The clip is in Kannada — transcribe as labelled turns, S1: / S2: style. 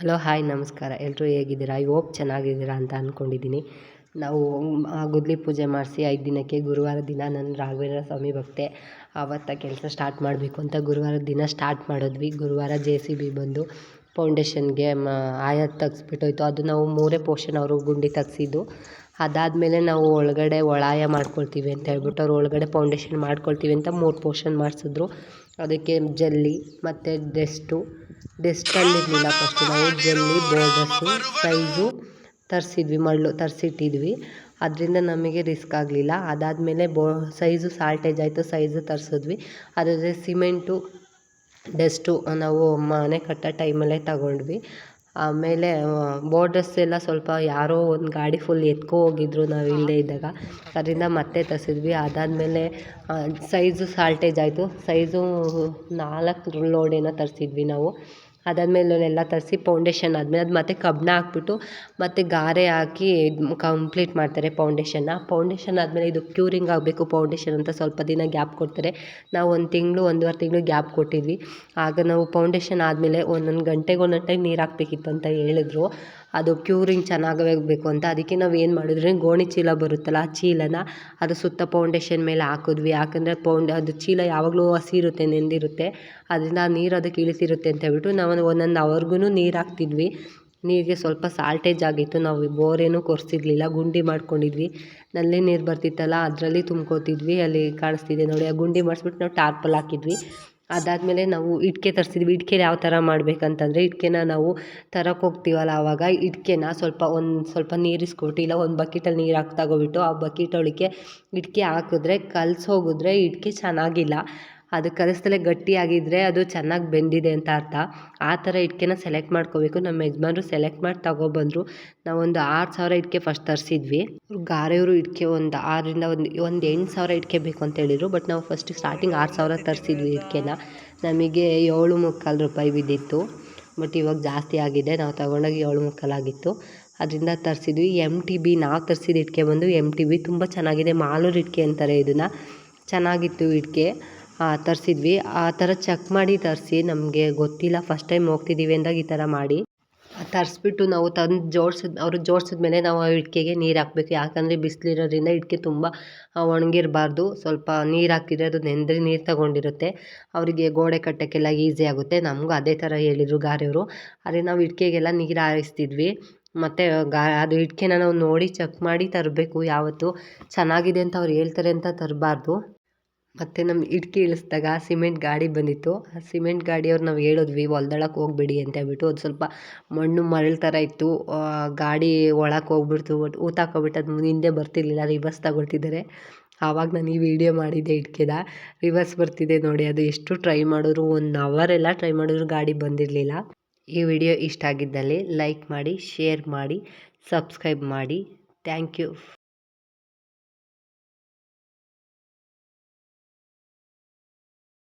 S1: ಹಲೋ, ಹಾಯ್, ನಮಸ್ಕಾರ. ಎಲ್ಲರೂ ಹೇಗಿದ್ದೀರಾ? ಐ ಹೋಪ್ ಚೆನ್ನಾಗಿದ್ದೀರಾ ಅಂತ ಅಂದ್ಕೊಂಡಿದ್ದೀನಿ ನಾವು ಗುದ್ಲಿ ಪೂಜೆ ಮಾಡಿಸಿ ಐದು ದಿನಕ್ಕೆ ಗುರುವಾರ ದಿನ ನನ್ನ ರಾಘವೇಂದ್ರ ಸ್ವಾಮಿ ಭಕ್ತೆ ಆವತ್ತ ಕೆಲಸ ಸ್ಟಾರ್ಟ್ ಮಾಡಬೇಕು ಅಂತ ಗುರುವಾರ ದಿನ ಸ್ಟಾರ್ಟ್ ಮಾಡಿದ್ವಿ. ಗುರುವಾರ ಜೆ ಸಿ ಬಿ ಬಂದು ಫೌಂಡೇಶನ್ಗೆ, ಮ ಆಯಾ ತೆಗ್ಸ್ಬಿಟ್ಟೋಯ್ತು. ಅದು ನಾವು ಮೂರೇ ಪೋರ್ಷನ್ ಅವರು ಗುಂಡಿ ತೆಗ್ಸಿದ್ದು. ಅದಾದಮೇಲೆ ನಾವು ಒಳಗಡೆ ಒಳಾಯ ಮಾಡ್ಕೊಳ್ತೀವಿ ಅಂತ ಹೇಳ್ಬಿಟ್ಟು ಅವ್ರು ಒಳಗಡೆ ಫೌಂಡೇಶನ್ ಮಾಡ್ಕೊಳ್ತೀವಿ ಅಂತ ಮೂರು ಪೋರ್ಷನ್ ಮಾಡಿಸಿದ್ರು. ಅದಕ್ಕೆ ಜಲ್ಲಿ ಮತ್ತು ಡೆಸ್ಟು. ಡೆಸ್ಟಲ್ಲಿರಲಿಲ್ಲ ಫಸ್ಟು ನಾವು. ಜಲ್ಲಿ ಬೋರ್ಡಸ್ಸು ಸೈಜು ತರಿಸಿದ್ವಿ ಮರಳು ತರಿಸಿಟ್ಟಿದ್ವಿ. ಅದರಿಂದ ನಮಗೆ ರಿಸ್ಕ್ ಆಗಲಿಲ್ಲ. ಅದಾದಮೇಲೆ ಬೋ, ಸೈಜು ಸಾಲ್ಟೇಜ್ ಆಯಿತು, ಸೈಜು ತರಿಸಿದ್ವಿ. ಅದಾದರೆ ಸಿಮೆಂಟು ಡೆಸ್ಟು ನಾವು ಮನೆ ಕಟ್ಟೋ ಟೈಮಲ್ಲೇ ತಗೊಂಡ್ವಿ. ಆಮೇಲೆ ಬೋರ್ಡರ್ಸ್ ಎಲ್ಲ ಸ್ವಲ್ಪ ಯಾರೋ ಒಂದು ಗಾಡಿ ಫುಲ್ ಎತ್ಕೊ ಹೋಗಿದ್ರು ನಾವು ಇಲ್ಲದೇ ಇದ್ದಾಗ. ಅದರಿಂದ ಮತ್ತೆ ತರಿಸಿದ್ವಿ. ಅದಾದಮೇಲೆ ಸೈಜು ಸಾಲ್ಟೇಜ್ ಆಯಿತು. ಸೈಜು ನಾಲ್ಕು ಲೋಡ್ ಏನೋ ತರಿಸಿದ್ವಿ ನಾವು. ಅದಾದಮೇಲೆ ಎಲ್ಲ ತರಿಸಿ ಪೌಂಡೇಶನ್ ಆದಮೇಲೆ ಅದು ಮತ್ತೆ ಕಬ್ಬಣ ಹಾಕ್ಬಿಟ್ಟು ಮತ್ತು ಗಾರೆ ಹಾಕಿ ಕಂಪ್ಲೀಟ್ ಮಾಡ್ತಾರೆ ಪೌಂಡೇಶನ್ನ ಪೌಂಡೇಶನ್ ಆದಮೇಲೆ ಇದು ಕ್ಯೂರಿಂಗ್ ಆಗಬೇಕು ಪೌಂಡೇಶನ್ ಅಂತ ಸ್ವಲ್ಪ ದಿನ ಗ್ಯಾಪ್ ಕೊಡ್ತಾರೆ. ನಾವು ಒಂದು ತಿಂಗಳು, ಒಂದುವರೆ ತಿಂಗಳು ಗ್ಯಾಪ್ ಕೊಟ್ಟಿದ್ವಿ. ಆಗ ನಾವು ಪೌಂಡೇಶನ್ ಆದಮೇಲೆ ಒಂದೊಂದು ಗಂಟೆಗೆ ಒಂದೊಂದು ಟೈಮ್ ನೀರು ಹಾಕ್ಬೇಕಿತ್ತು ಅಂತ ಹೇಳಿದ್ರು. ಅದು ಕ್ಯೂರಿಂಗ್ ಚೆನ್ನಾಗಬೇಕು ಅಂತ. ಅದಕ್ಕೆ ನಾವು ಏನು ಮಾಡಿದ್ರೆ ಗೋಣಿ ಚೀಲ ಬರುತ್ತಲ್ಲ, ಆ ಚೀಲನ ಅದು ಸುತ್ತ ಪೌಂಡೇಶನ್ ಮೇಲೆ ಹಾಕಿದ್ವಿ. ಯಾಕಂದರೆ ಪೌಂಡ್ ಅದು ಚೀಲ ಯಾವಾಗಲೂ ಹಸಿ ಇರುತ್ತೆ, ನೆಂದಿರುತ್ತೆ. ಅದರಿಂದ ಆ ನೀರು ಅದಕ್ಕೆ ಇಳಿಸಿರುತ್ತೆ ಅಂತ ಹೇಳ್ಬಿಟ್ಟು ನಾವು ಒಂದೊಂದು ಅವರ್ಗೂ ನೀರು ಹಾಕ್ತಿದ್ವಿ. ನೀರಿಗೆ ಸ್ವಲ್ಪ ಸಾಲ್ಟೇಜ್ ಆಗಿತ್ತು. ನಾವು ಬೋರೇನು ಕೊರೆಸಿರ್ಲಿಲ್ಲ. ಗುಂಡಿ ಮಾಡ್ಕೊಂಡಿದ್ವಿ. ನಲ್ಲಿ ನೀರು ಬರ್ತಿತ್ತಲ್ಲ, ಅದರಲ್ಲಿ ತುಂಬ್ಕೋತಿದ್ವಿ. ಅಲ್ಲಿ ಕಾಣಿಸ್ತಿದೆ ನೋಡಿ. ಆ ಗುಂಡಿ ಮಾಡಿಸ್ಬಿಟ್ಟು ನಾವು ಟಾರ್ಪಲ್ ಹಾಕಿದ್ವಿ. ಅದಾದಮೇಲೆ ನಾವು ಇಟ್ಕೆ ತರಿಸಿದ್ವಿ. ಇಟ್ಕೆಲಿ ಯಾವ ಥರ ಮಾಡಬೇಕಂತಂದ್ರೆ ಇಟ್ಕೆನ ನಾವು ತರಕ್ಕೆ ಹೋಗ್ತೀವಲ್ಲ ಆವಾಗ ಇಟ್ಕೆನ ಸ್ವಲ್ಪ ಒಂದು ಸ್ವಲ್ಪ ನೀರು ಇಸ್ಕೊಟ್ಟು ಇಲ್ಲ ಒಂದು ಬಕೆಟಲ್ಲಿ ನೀರು ಹಾಕಿ ತಗೊಬಿಟ್ಟು ಆ ಬಕೆಟ್ ಒಳಗೆ ಇಟ್ಕೆ ಹಾಕಿದ್ರೆ ಕಲ್ಸಿ ಹೋಗಿದ್ರೆ ಇಟ್ಕೆ ಚೆನ್ನಾಗಿಲ್ಲ. ಅದು ಕಲಿಸ್ದಲೇ ಗಟ್ಟಿಯಾಗಿದ್ದರೆ ಅದು ಚೆನ್ನಾಗಿ ಬೆಂದಿದೆ ಅಂತ ಅರ್ಥ. ಆ ಥರ ಇಟ್ಕೆನ ಸೆಲೆಕ್ಟ್ ಮಾಡ್ಕೋಬೇಕು. ನಮ್ಮ ಯಜಮಾನರು ಸೆಲೆಕ್ಟ್ ಮಾಡಿ ತಗೊಬಂದರು. ನಾವೊಂದು ಆರು ಸಾವಿರ ಇಟ್ಕೆ ಫಸ್ಟ್ ತರಿಸಿದ್ವಿ. ಗಾರೆಯವರು ಇಟ್ಕೆ ಒಂದು ಆರರಿಂದ ಒಂದು ಒಂದು ಎಂಟು ಸಾವಿರ ಇಟ್ಕೆ ಬೇಕು ಅಂತ ಹೇಳಿದರು. ಬಟ್ ನಾವು ಫಸ್ಟ್ ಸ್ಟಾರ್ಟಿಂಗ್ ಆರು ಸಾವಿರ ತರಿಸಿದ್ವಿ ಇಟ್ಕೆನ. ನಮಗೆ ಏಳು ಮುಕ್ಕಾಲು ರೂಪಾಯಿ ಬಿದ್ದಿತ್ತು. ಬಟ್ ಇವಾಗ ಜಾಸ್ತಿ ಆಗಿದೆ. ನಾವು ತಗೊಂಡಾಗ ಏಳು ಮುಕ್ಕಾಲು ಆಗಿತ್ತು. ಅದರಿಂದ ತರಿಸಿದ್ವಿ. ಎಂ ಟಿ ಬಿ ನಾವು ತರಿಸಿದ ಇಟ್ಕೆ ಬಂದು ಎಂ ಟಿ ಬಿ ತುಂಬ ಚೆನ್ನಾಗಿದೆ. ಮಾಲೂರು ಇಟ್ಕೆ ಅಂತಾರೆ ಇದನ್ನು. ಚೆನ್ನಾಗಿತ್ತು ಇಟ್ಕೆ. ತರಿಸಿದ್ವಿ. ಆ ಥರ ಚೆಕ್ ಮಾಡಿ ತರಿಸಿ ನಮಗೆ ಗೊತ್ತಿಲ್ಲ. ಫಸ್ಟ್ ಟೈಮ್ ಹೋಗ್ತಿದ್ದೀವಿ ಅಂದಾಗ ಈ ಥರ ಮಾಡಿ. ತರಿಸ್ಬಿಟ್ಟು ನಾವು ತಂದು ಜೋಡ್ಸಿದ, ಅವರು ಜೋಡ್ಸಿದ್ಮೇಲೆ ನಾವು ಇಟ್ಕೆಗೆ ನೀರು ಹಾಕ್ಬೇಕು. ಯಾಕಂದರೆ ಬಿಸಿಲಿರೋದ್ರಿಂದ ಇಟ್ಕೆ ತುಂಬ ಒಣಗಿರಬಾರ್ದು. ಸ್ವಲ್ಪ ನೀರು ಹಾಕಿದರೆ ಅದು ನೆಂದರೆ ನೀರು ತಗೊಂಡಿರುತ್ತೆ. ಅವರಿಗೆ ಗೋಡೆ ಕಟ್ಟೋಕ್ಕೆಲ್ಲ ಈಸಿ ಆಗುತ್ತೆ. ನಮಗೂ ಅದೇ ಥರ ಹೇಳಿದರು ಗಾರೆಯವರು. ಆದರೆ ನಾವು ಇಟ್ಕೆಗೆಲ್ಲ ನೀರು ಹಾಯಿಸ್ತಿದ್ವಿ. ಮತ್ತು, ಗಾ, ಅದು ಇಟ್ಕೆನ ನಾವು ನೋಡಿ ಚೆಕ್ ಮಾಡಿ ತರಬೇಕು ಯಾವತ್ತು. ಚೆನ್ನಾಗಿದೆ ಅಂತ ಅವ್ರು ಹೇಳ್ತಾರೆ ಅಂತ ತರಬಾರ್ದು. ಮತ್ತು ನಮ್ಮ ಇಟ್ಕಿ ಇಳಿಸ್ದಾಗ ಸಿಮೆಂಟ್ ಗಾಡಿ ಬಂದಿತ್ತು. ಆ ಸಿಮೆಂಟ್ ಗಾಡಿಯವ್ರು ನಾವು ಹೇಳಿದ್ವಿ ಹೊಲ್ದೊಳಗೆ ಹೋಗಬೇಡಿ ಅಂತ ಹೇಳ್ಬಿಟ್ಟು ಅದು ಸ್ವಲ್ಪ ಮಣ್ಣು ಮರಳು ಥರ ಇತ್ತು. ಗಾಡಿ ಒಳಕ್ಕೆ ಹೋಗ್ಬಿಡ್ತು ಒಟ್ಟು ಊತಾಕ್ಕೊಬಿಟ್ಟು ಅದು ಹಿಂದೆ ಬರ್ತಿರ್ಲಿಲ್ಲ ರಿವರ್ಸ್ ತಗೊಳ್ತಿದ್ದಾರೆ. ಆವಾಗ ನಾನು ಈ ವಿಡಿಯೋ ಮಾಡಿದ್ದೆ ಇಟ್ಕೆದ. ರಿವರ್ಸ್ ಬರ್ತಿದೆ ನೋಡಿ, ಅದು ಎಷ್ಟು ಟ್ರೈ ಮಾಡಿದ್ರು ಒನ್ ಅವರೆಲ್ಲ ಟ್ರೈ ಮಾಡಿದ್ರು ಗಾಡಿ ಬಂದಿರಲಿಲ್ಲ. ಈ ವಿಡಿಯೋ ಇಷ್ಟ ಆಗಿದ್ದಲ್ಲಿ ಲೈಕ್ ಮಾಡಿ ಶೇರ್ ಮಾಡಿ ಸಬ್ಸ್ಕ್ರೈಬ್ ಮಾಡಿ. Thank you